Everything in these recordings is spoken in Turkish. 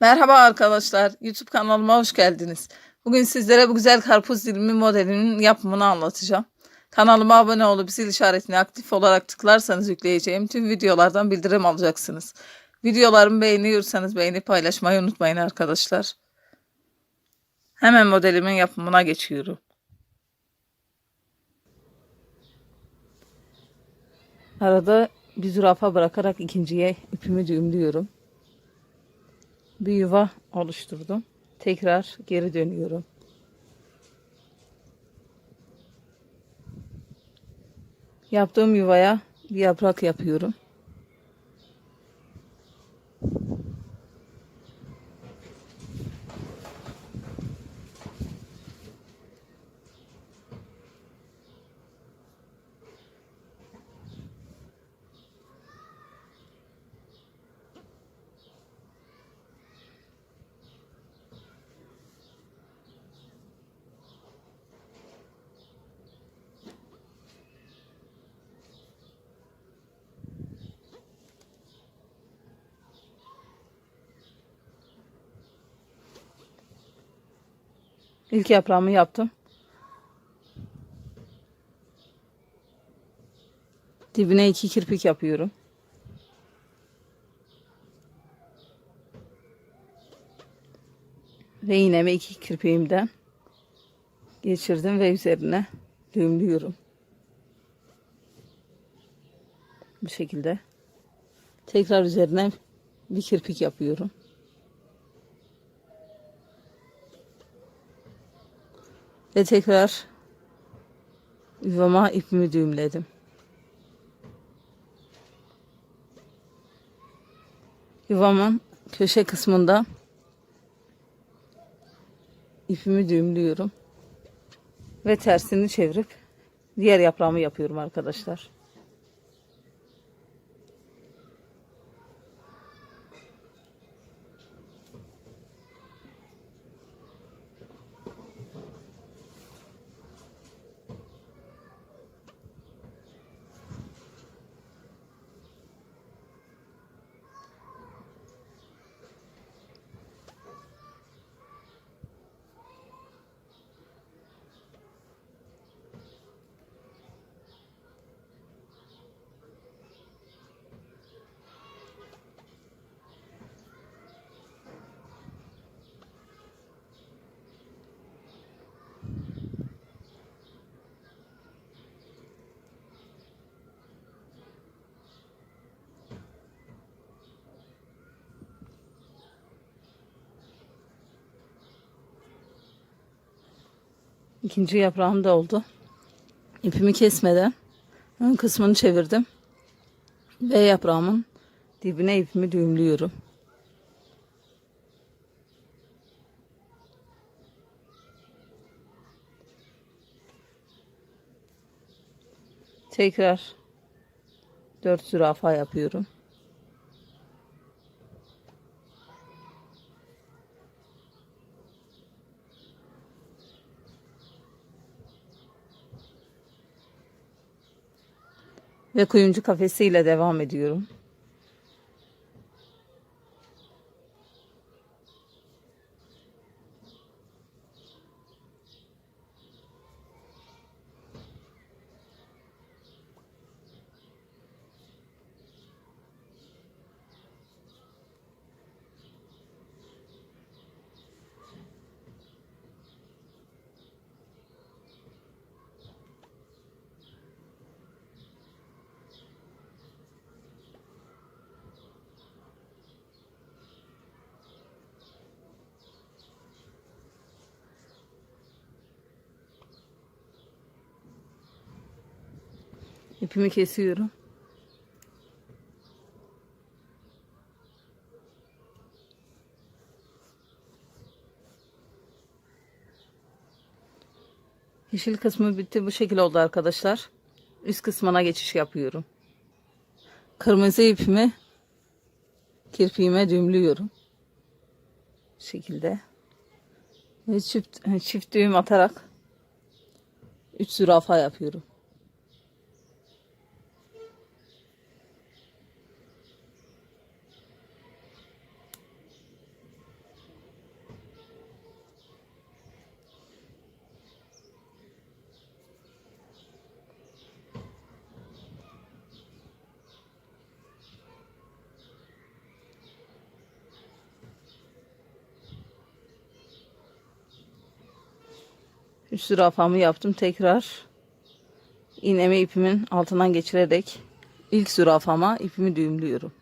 Merhaba arkadaşlar, YouTube kanalıma hoş geldiniz. Bugün sizlere bu güzel karpuz dilimi modelinin yapımını anlatacağım. Kanalıma abone olup zil işaretini aktif olarak tıklarsanız yükleyeceğim tüm videolardan bildirim alacaksınız. Videolarımı beğeniyorsanız beğenip paylaşmayı unutmayın arkadaşlar. Hemen modelimin yapımına geçiyorum. Arada bir zürafa bırakarak ikinciye ipimi düğümlüyorum bir yuva oluşturdum. Tekrar geri dönüyorum. Yaptığım yuvaya bir yaprak yapıyorum. İlk yaprağımı yaptım. Dibine iki kirpik yapıyorum. Ve iğnemi iki kirpiğimden geçirdim ve üzerine düğümlüyorum. Bu şekilde. Tekrar üzerine bir kirpik yapıyorum. Ve tekrar yuvama ipimi düğümledim. Yuvamın köşe kısmında ipimi düğümlüyorum. Ve tersini çevirip diğer yaprağımı yapıyorum arkadaşlar. İkinci yaprağım da oldu. İpimi kesmeden ön kısmını çevirdim. Ve yaprağımın dibine ipimi düğümlüyorum. Tekrar dört zürafa yapıyorum. Ve kuyumcu kafesiyle devam ediyorum. İpimi kesiyorum. Yeşil kısmı bitti. Bu şekil oldu arkadaşlar. Üst kısmına geçiş yapıyorum. Kırmızı ipimi kirpiğime düğümlüyorum. Bu şekilde. Ve çift, çift düğüm atarak 3 zürafa yapıyorum. Üç zürafamı yaptım. Tekrar iğnemi ipimin altından geçirerek ilk zürafama ipimi düğümlüyorum.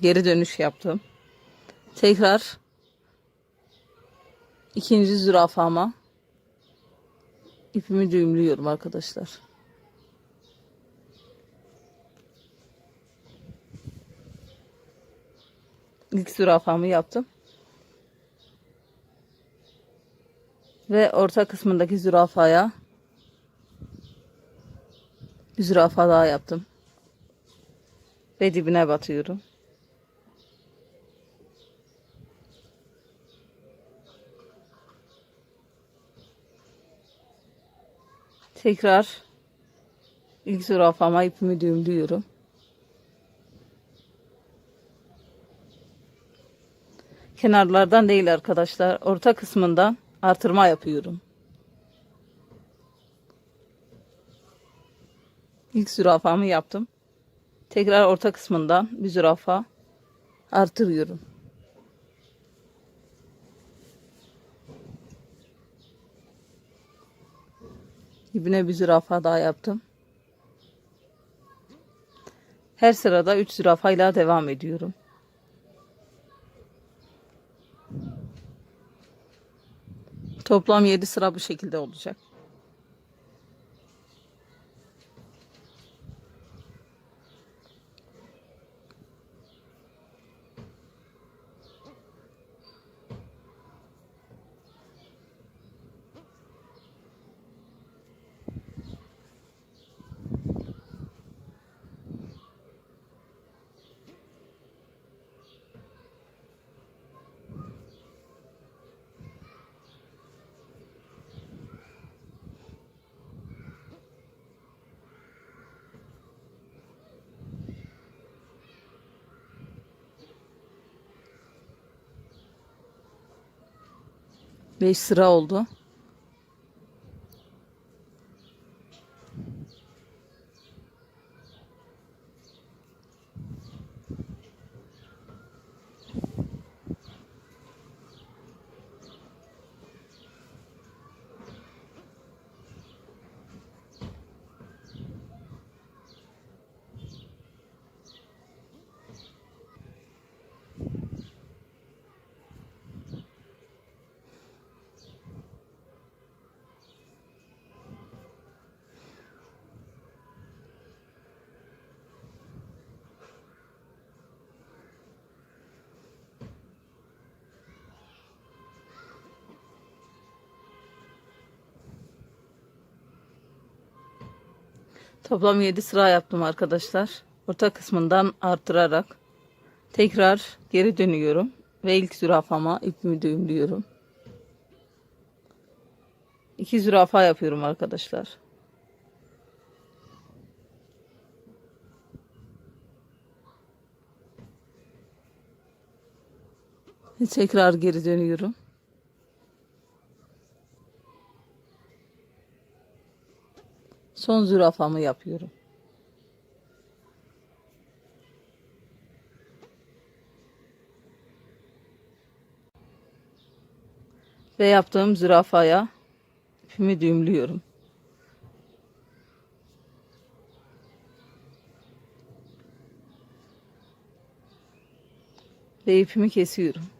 Geri dönüş yaptım. Tekrar ikinci zürafama ipimi düğümlüyorum arkadaşlar. İlk zürafamı yaptım. Ve orta kısmındaki zürafaya bir zürafa daha yaptım. Ve dibine batıyorum. Tekrar ilk zürafama ipimi düğümlüyorum. Kenarlardan değil arkadaşlar. Orta kısmından artırma yapıyorum. İlk zürafamı yaptım. Tekrar orta kısmından bir zürafa artırıyorum. Dibine bir zürafa daha yaptım. Her sırada 3 zürafayla devam ediyorum. Toplam 7 sıra bu şekilde olacak. Beş sıra oldu. Toplam 7 sıra yaptım arkadaşlar. Orta kısmından artırarak tekrar geri dönüyorum ve ilk zürafama ipimi düğümlüyorum. 2 zürafa yapıyorum arkadaşlar. Tekrar geri dönüyorum. Son zürafamı yapıyorum. Ve yaptığım zürafaya ipimi düğümlüyorum. Ve ipimi kesiyorum.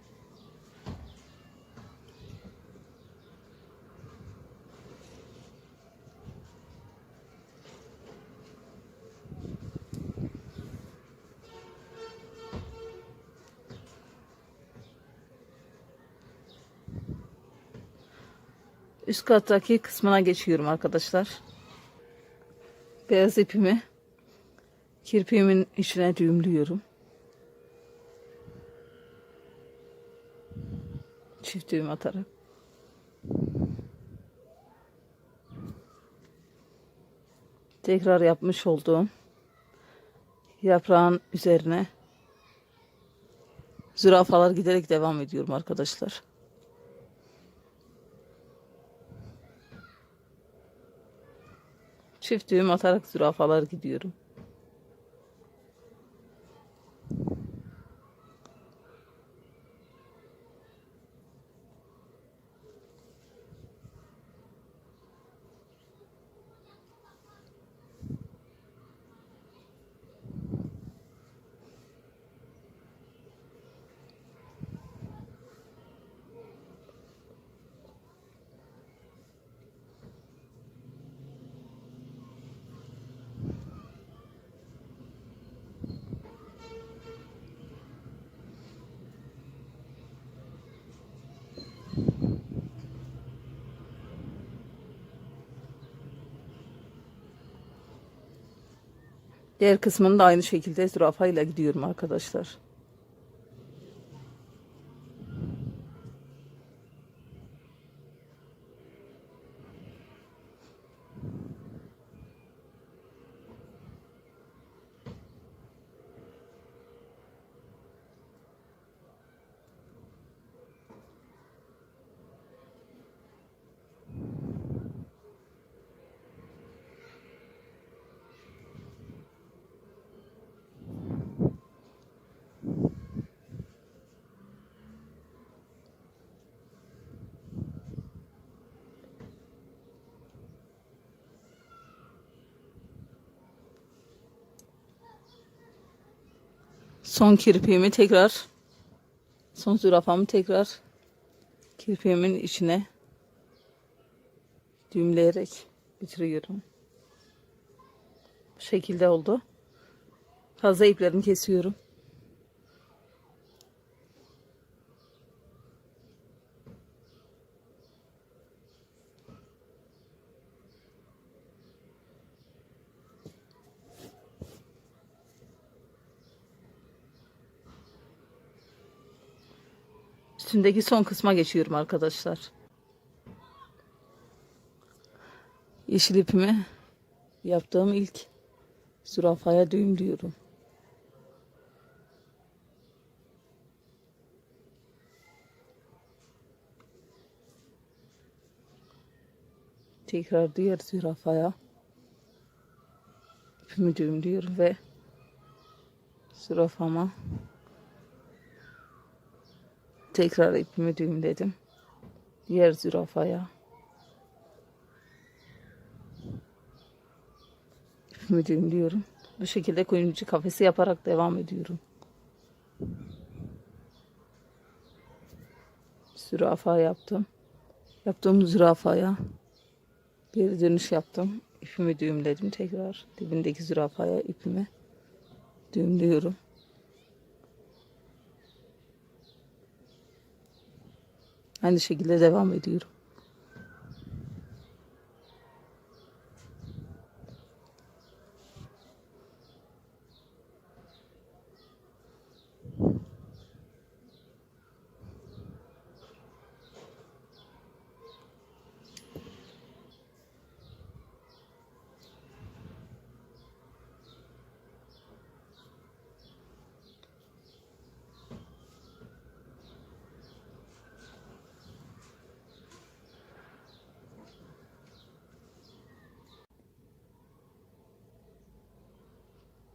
Üst kattaki kısmına geçiyorum arkadaşlar. Beyaz ipimi kirpiğimin içine düğümlüyorum. Çift düğüm atarak. Tekrar yapmış olduğum yaprağın üzerine zürafalar giderek devam ediyorum arkadaşlar. Çift düğüm atarak zürafalar gidiyorum. Diğer kısmını da aynı şekilde zürafayla gidiyorum arkadaşlar. Son kirpiğimi tekrar son zürafamı tekrar kirpiğimin içine düğümleyerek bitiriyorum. Bu şekilde oldu. Fazla iplerimi kesiyorum. Üstündeki son kısma geçiyorum arkadaşlar. Yeşil ipimi yaptığım ilk zürafaya düğüm diyorum. Tekrar diğer zürafaya ipimi düğümlüyorum ve zürafama Tekrar ipimi düğümledim. Diğer zürafaya. İpimi düğümlüyorum. Bu şekilde kuyumcu kafesi yaparak devam ediyorum. Zürafa yaptım. Yaptığım zürafaya geri dönüş yaptım. İpimi düğümledim tekrar. Dibindeki zürafaya ipimi düğümlüyorum. Aynı şekilde devam ediyorum.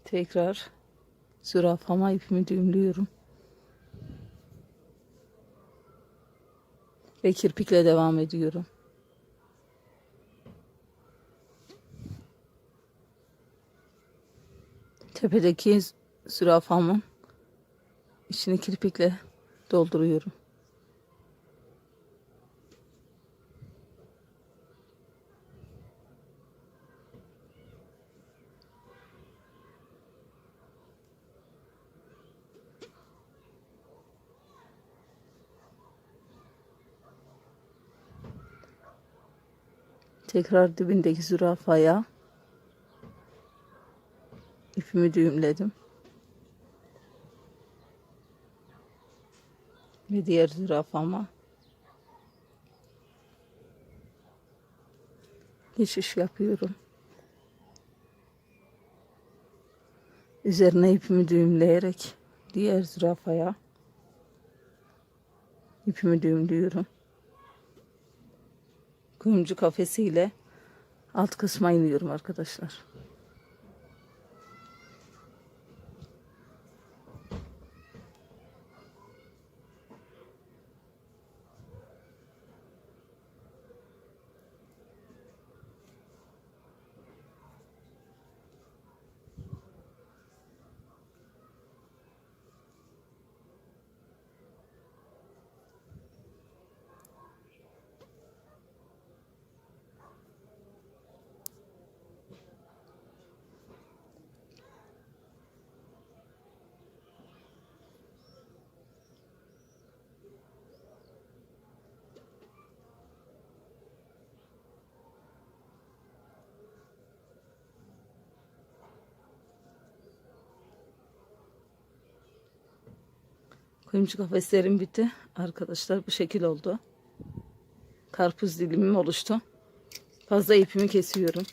Tekrar zürafama ipimi düğümlüyorum. Ve kirpikle devam ediyorum. Tepedeki zürafamın içini kirpikle dolduruyorum. Tekrar dibindeki zürafaya ipimi düğümledim. Ve diğer zürafama geçiş yapıyorum. Üzerine ipimi düğümleyerek diğer zürafaya ipimi düğümlüyorum kuyumcu kafesiyle alt kısma iniyorum arkadaşlar. Kuyumcu kafeslerim bitti. Arkadaşlar bu şekil oldu. Karpuz dilimim oluştu. Fazla ipimi kesiyorum.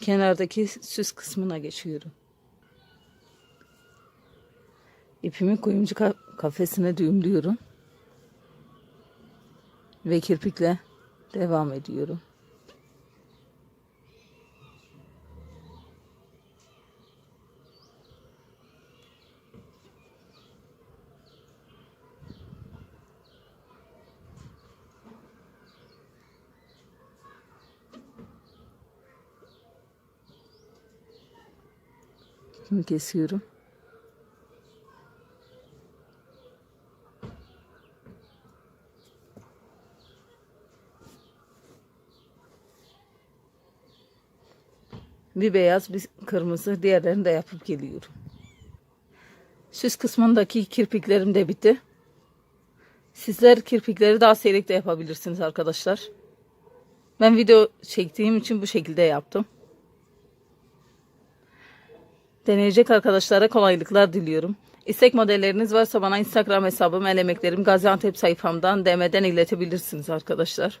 Kenardaki süs kısmına geçiyorum. İpimi kuyumcu ka- kafesine düğümlüyorum. Ve kirpikle devam ediyorum. İpimi kesiyorum. Bir beyaz, bir kırmızı. Diğerlerini de yapıp geliyorum. Süs kısmındaki kirpiklerim de bitti. Sizler kirpikleri daha seyrek de yapabilirsiniz arkadaşlar. Ben video çektiğim için bu şekilde yaptım. Deneyecek arkadaşlara kolaylıklar diliyorum. İstek modelleriniz varsa bana Instagram hesabım El Emeklerim Gaziantep sayfamdan DM'den iletebilirsiniz arkadaşlar.